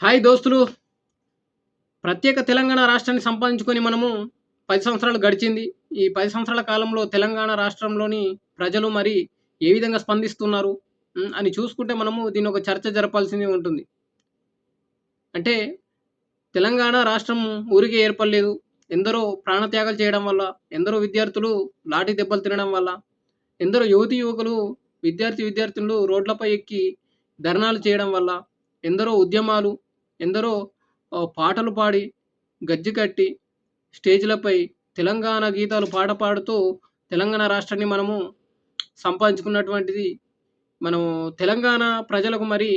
Hi దోస్తులు. ప్రత్యేక తెలంగాణ రాష్ట్రాన్ని సంపాదించుకొని మనము పది సంవత్సరాలు గడిచింది. ఈ పది సంవత్సరాల కాలంలో తెలంగాణ రాష్ట్రంలోని ప్రజలు మరి ఏ విధంగా స్పందిస్తున్నారు అని చూసుకుంటే మనము దీని ఒక చర్చ జరపాల్సింది ఉంటుంది. అంటే తెలంగాణ రాష్ట్రం ఊరికే ఏర్పడలేదు. ఎందరో ప్రాణత్యాగాలు చేయడం వల్ల ఎందరో విద్యార్థులు లాఠీ దెబ్బలు తినడం వల్ల ఎందరో యువతి యువకులు విద్యార్థి విద్యార్థులు రోడ్లపై ఎక్కి ధర్నాలు చేయడం వల్ల ఎందరో ఉద్యమాలు ఎందరో పాటలు పాడి గజ్జి కట్టి స్టేజ్లపై తెలంగాణ గీతాలు పాట పాడుతూ తెలంగాణ రాష్ట్రాన్ని మనము సంపాదించుకున్నటువంటిది మనము తెలంగాణ ప్రజలకు మరి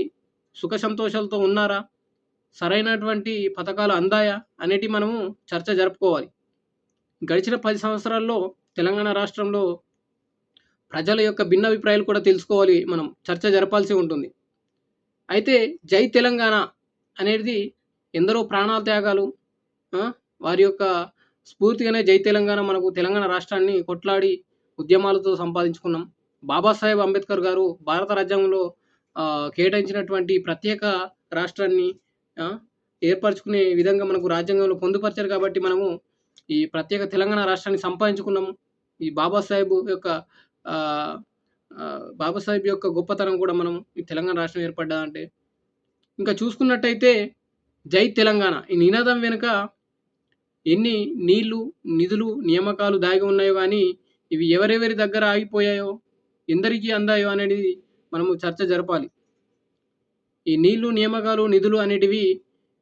సుఖ సంతోషాలతో ఉన్నారా? సరైనటువంటి పథకాలు అందాయా? అనేటి మనము చర్చ జరుపుకోవాలి. గడిచిన పది సంవత్సరాల్లో తెలంగాణ రాష్ట్రంలో ప్రజల యొక్క భిన్నాభిప్రాయాలు కూడా తెలుసుకోవాలి మనం చర్చ జరపాల్సి ఉంటుంది. అయితే జై తెలంగాణ అనేది ఎందరో ప్రాణాల త్యాగాలు వారి యొక్క స్ఫూర్తిగానే జై తెలంగాణ మనకు తెలంగాణ రాష్ట్రాన్ని కొట్లాడి ఉద్యమాలతో సంపాదించుకున్నాం. బాబాసాహెబ్ అంబేద్కర్ గారు భారత రాజ్యాంగంలో కేటాయించినటువంటి ప్రత్యేక రాష్ట్రాన్ని ఏర్పరచుకునే విధంగా మనకు రాజ్యాంగంలో పొందుపరిచారు కాబట్టి మనము ఈ ప్రత్యేక తెలంగాణ రాష్ట్రాన్ని సంపాదించుకున్నాము ఈ బాబాసాహెబ్ యొక్క బాబాసాహెబ్ యొక్క గొప్పతనం కూడా మనం ఈ తెలంగాణ రాష్ట్రం ఏర్పడ్డా అంటే ఇంకా చూసుకున్నట్టయితే జై తెలంగాణ. ఈ నినాదం వెనుక ఎన్ని నీళ్ళు నిధులు నియామకాలు దాగి ఉన్నాయో కానీ ఇవి ఎవరెవరి దగ్గర ఆగిపోయాయో ఎందరికీ అందాయో అనేది మనము చర్చ జరపాలి. ఈ నీళ్ళు నియామకాలు నిధులు అనేటివి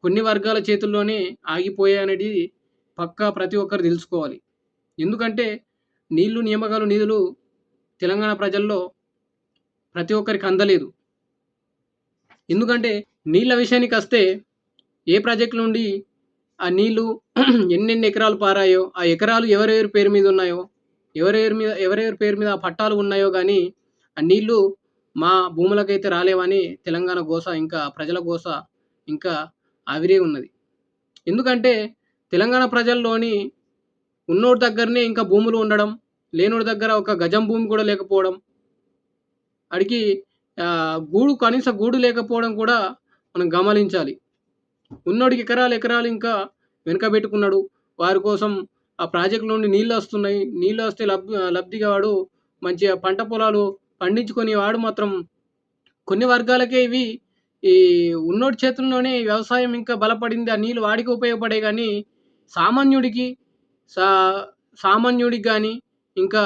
కొన్ని వర్గాల చేతుల్లోనే ఆగిపోయాయి అనేది పక్కా ప్రతి ఒక్కరు తెలుసుకోవాలి. ఎందుకంటే నీళ్ళు నియామకాలు నిధులు తెలంగాణ ప్రజల్లో ప్రతి ఒక్కరికి అందలేదు. ఎందుకంటే నీళ్ళ విషయానికి వస్తే ఏ ప్రాజెక్టు నుండి ఆ నీళ్ళు ఎన్నెన్ని ఎకరాలు పారాయో ఆ ఎకరాలు ఎవరెవరి పేరు మీద ఉన్నాయో ఎవరెవరి మీద ఎవరెవరి పేరు మీద ఆ పట్టాలు ఉన్నాయో కానీ ఆ నీళ్ళు మా భూములకైతే రాలేవని తెలంగాణ గోస ఇంకా ప్రజల గోస ఇంకా ఆవిరే ఉన్నది. ఎందుకంటే తెలంగాణ ప్రజల్లోని ఉన్నోడి దగ్గరనే ఇంకా భూములు ఉండడం లేనోడి దగ్గర ఒక గజం భూమి కూడా లేకపోవడం అడిగి గూడు కనీస గూడు లేకపోవడం కూడా మనం గమనించాలి. ఉన్నోడికి ఎకరాలు ఎకరాలు ఇంకా వెనకబెట్టుకున్నాడు. వారి కోసం ఆ ప్రాజెక్ట్ నుండి నీళ్ళు వస్తున్నాయి. నీళ్ళు వస్తే లబ్ధి లబ్ధిగా వాడు మంచిగా పంట పొలాలు పండించుకొని వాడు మాత్రం కొన్ని వర్గాలకే ఇవి ఈ ఉన్నోడి చేతుల్లోనే వ్యవసాయం ఇంకా బలపడింది. ఆ నీళ్ళు వాడికి ఉపయోగపడే కానీ సామాన్యుడికి సా సామాన్యుడికి కానీ ఇంకా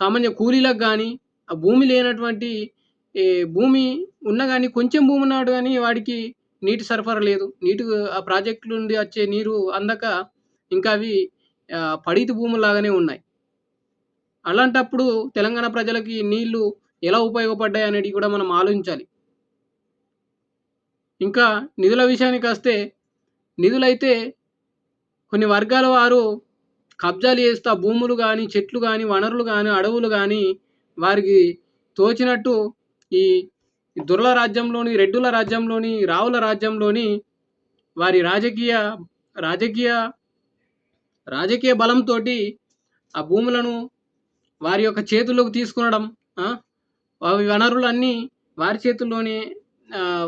సామాన్య కూలీలకు కానీ ఆ భూమి లేనటువంటి ఈ భూమి ఉన్న కానీ కొంచెం భూమి ఉన్నాడు కానీ వాడికి నీటి సరఫరా లేదు. నీటి ఆ ప్రాజెక్టు నుండి వచ్చే నీరు అందక ఇంకా అవి ఆ, పడితి భూములాగానే ఉన్నాయి. అలాంటప్పుడు తెలంగాణ ప్రజలకి నీళ్ళు ఎలా ఉపయోగపడ్డాయి అనేది కూడా మనం ఆలోచించాలి. ఇంకా నిధుల విషయానికి వస్తే నిధులైతే కొన్ని వర్గాల వారు కబ్జాలు చేస్తా భూములు కానీ చెట్లు కానీ వనరులు కానీ అడవులు కానీ వారికి తోచినట్టు ఈ దుర్ల రాజ్యంలోని రెడ్డుల రాజ్యంలోని రావుల రాజ్యంలోని వారి రాజకీయ రాజకీయ రాజకీయ బలంతో ఆ భూములను వారి యొక్క చేతుల్లోకి తీసుకునడం అవి వనరులన్నీ వారి చేతుల్లోనే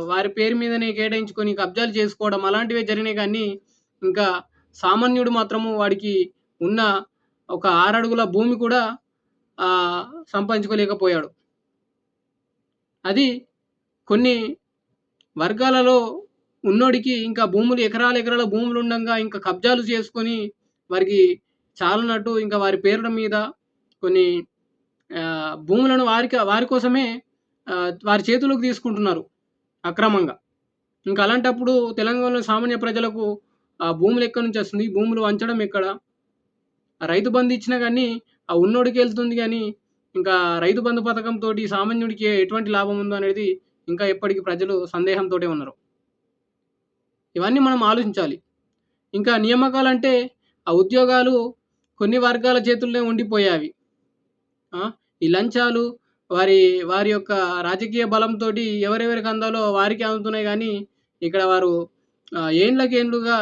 వారి పేరు మీదనే కేటాయించుకొని కబ్జాలు చేసుకోవడం అలాంటివే జరిగినాయి కానీ ఇంకా సామాన్యుడు మాత్రము వాడికి ఉన్న ఒక ఆరడుగుల భూమి కూడా సంపాదించుకోలేకపోయాడు. అది కొన్ని వర్గాలలో ఉన్నోడికి ఇంకా భూములు ఎకరాల ఎకరాల భూములు ఉండగా ఇంకా కబ్జాలు చేసుకొని వారికి చాలనట్టు ఇంకా వారి పేర్ల మీద కొన్ని భూములను వారికి వారి కోసమే వారి చేతులకు తీసుకుంటున్నారు అక్రమంగా. ఇంకా అలాంటప్పుడు తెలంగాణలో సామాన్య ప్రజలకు ఆ భూములు ఎక్కడి నుంచి వస్తుంది? భూములు వంచడం ఎక్కడ? రైతు బంధు ఇచ్చినా కానీ ఆ ఉన్నోడికి వెళ్తుంది కానీ ఇంకా రైతు బంధు పథకం తోటి సామాన్యుడికి ఎటువంటి లాభం ఉందో అనేది ఇంకా ఎప్పటికీ ప్రజలు సందేహంతో ఉన్నారు. ఇవన్నీ మనం ఆలోచించాలి. ఇంకా నియామకాలు అంటే ఆ ఉద్యోగాలు కొన్ని వర్గాల చేతుల్లోనే ఉండిపోయావి. ఈ లంచాలు వారి వారి యొక్క రాజకీయ బలంతో ఎవరెవరికి అందాలో వారికి అందుతున్నాయి కానీ ఇక్కడ వారు ఏండ్లకేండ్లుగా ఏండ్లకి ఏండ్లుగా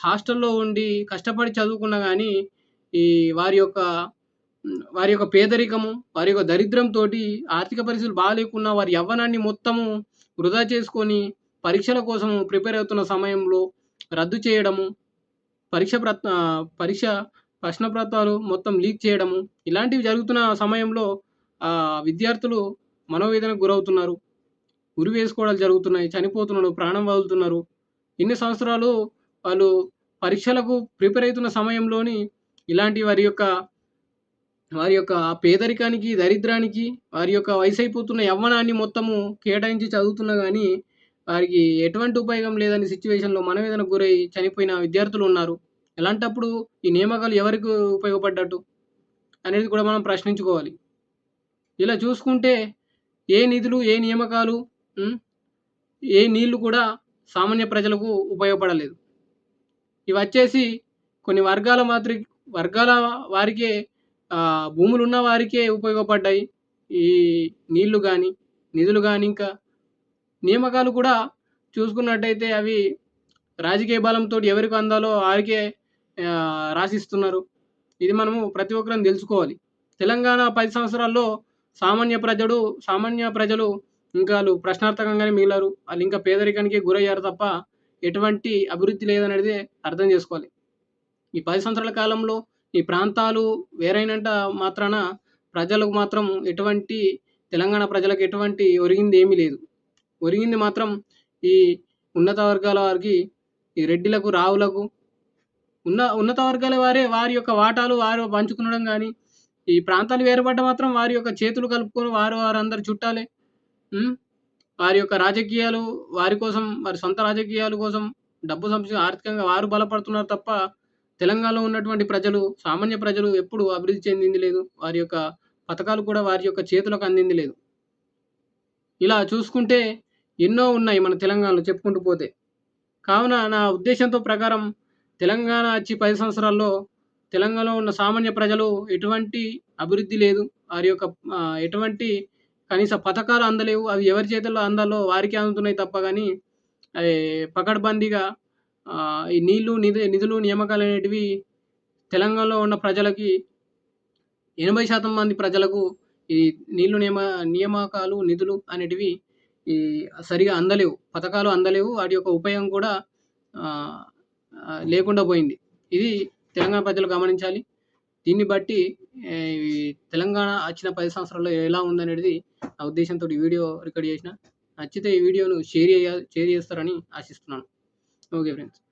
హాస్టల్లో ఉండి కష్టపడి చదువుకున్నా కానీ ఈ వారి యొక్క వారి యొక్క పేదరికము వారి యొక్క దరిద్రంతో ఆర్థిక పరిస్థితులు బాగాలేకున్నా వారి యవ్వనాన్ని మొత్తము వృధా చేసుకొని పరీక్షల కోసం ప్రిపేర్ అవుతున్న సమయంలో రద్దు చేయడము పరీక్ష ప్రత్ పరీక్ష పరీక్ష ప్రశ్నపత్రాలు మొత్తం లీక్ చేయడము ఇలాంటివి జరుగుతున్న సమయంలో విద్యార్థులు మనోవేదనకు గురవుతున్నారు. ఉరి వేసుకోవడాలు జరుగుతున్నాయి. చనిపోతున్నారు. ప్రాణం వదులుతున్నారు. ఇన్ని సంవత్సరాలు వాళ్ళు పరీక్షలకు ప్రిపేర్ అవుతున్న సమయంలోని ఇలాంటి వారి యొక్క వారి యొక్క పేదరికానికి, దరిద్రానికి, వారి యొక్క వయసు అయిపోతున్న యవ్వనాన్ని మొత్తము కేటాయించి చదువుతున్నా కానీ వారికి ఎటువంటి ఉపయోగం లేదని సిచ్యువేషన్లో మనవేదనకు గురై చనిపోయిన విద్యార్థులు ఉన్నారు. ఎలాంటప్పుడు ఈ నియామకాలు ఎవరికి ఉపయోగపడ్డట్టు? అనేది కూడా మనం ప్రశ్నించుకోవాలి. ఇలా చూసుకుంటే ఏ నిధులు, ఏ నియామకాలు ఏ నీళ్ళు కూడా సామాన్య ప్రజలకు ఉపయోగపడలేదు. ఇవి వచ్చేసి కొన్ని వర్గాల మాత్రి వర్గాల వారికే భూములు ఉన్న వారికే ఉపయోగపడ్డాయి. ఈ నీళ్ళు కానీ నిధులు కానీ ఇంకా నియామకాలు కూడా చూసుకున్నట్టయితే అవి రాజకీయ బలంతో ఎవరికి అందాలో వారికే రాసిస్తున్నారు. ఇది మనము ప్రతి ఒక్కరం తెలుసుకోవాలి. తెలంగాణ పది సంవత్సరాల్లో సామాన్య ప్రజడు సామాన్య ప్రజలు ఇంకా వాళ్ళు ప్రశ్నార్థకంగానే మిగిలారు. వాళ్ళు ఇంకా పేదరికానికి గురయ్యారు తప్ప ఎటువంటి అభివృద్ధి లేదనేది అర్థం చేసుకోవాలి. ఈ పది సంవత్సరాల కాలంలో ఈ ప్రాంతాలు వేరైనంత మాత్రాన ప్రజలకు మాత్రం ఎటువంటి తెలంగాణ ప్రజలకు ఎటువంటి ఒరిగింది ఏమీ లేదు. ఒరిగింది మాత్రం ఈ ఉన్నత వర్గాల వారికి, ఈ రెడ్డిలకు, రావులకు ఉన్న ఉన్నత వర్గాల వారే వారి యొక్క వాటాలు వారు పంచుకునడం కానీ ఈ ప్రాంతాలు వేరుపడ్డ మాత్రం వారి యొక్క చేతులు కలుపుకొని వారు వారందరి చుట్టాలే. వారి యొక్క రాజకీయాలు వారి కోసం వారి సొంత రాజకీయాల కోసం డబ్బు సంపాదించి ఆర్థికంగా వారు బలపడుతున్నారు తప్ప తెలంగాణలో ఉన్నటువంటి ప్రజలు, సామాన్య ప్రజలు ఎప్పుడు అభివృద్ధి చెందింది లేదు. వారి యొక్క పథకాలు కూడా వారి యొక్క చేతులకు అందింది లేదు. ఇలా చూసుకుంటే ఎన్నో ఉన్నాయి మన తెలంగాణలో చెప్పుకుంటూ పోతే. కావున నా ఉద్దేశంతో ప్రకారం తెలంగాణ వచ్చి పది సంవత్సరాల్లో తెలంగాణలో ఉన్న సామాన్య ప్రజలు ఎటువంటి అభివృద్ధి లేదు. వారి యొక్క ఎటువంటి కనీస పథకాలు అందలేవు. అవి ఎవరి చేతుల్లో అందాలో వారికి అందుతున్నాయి తప్ప కానీ పకడ్బందీగా ఈ నీళ్ళు, నిధు నిధులు, నియామకాలనేటివి తెలంగాణలో ఉన్న ప్రజలకి 80% మంది ప్రజలకు ఈ నీళ్ళు నియమ నియామకాలు, నిధులు అనేటివి ఈ సరిగా అందలేవు. పథకాలు అందలేవు. వాటి యొక్క ఉపయోగం కూడా లేకుండా పోయింది. ఇది తెలంగాణ ప్రజలు గమనించాలి. దీన్ని బట్టి తెలంగాణ వచ్చిన పది సంవత్సరాల్లో ఎలా ఉందనేది నా ఉద్దేశంతోటి వీడియో రికార్డ్ చేసిన. నచ్చితే ఈ వీడియోను షేర్ చేయ షేర్ చేస్తారని ఆశిస్తున్నాను. Ok, friends.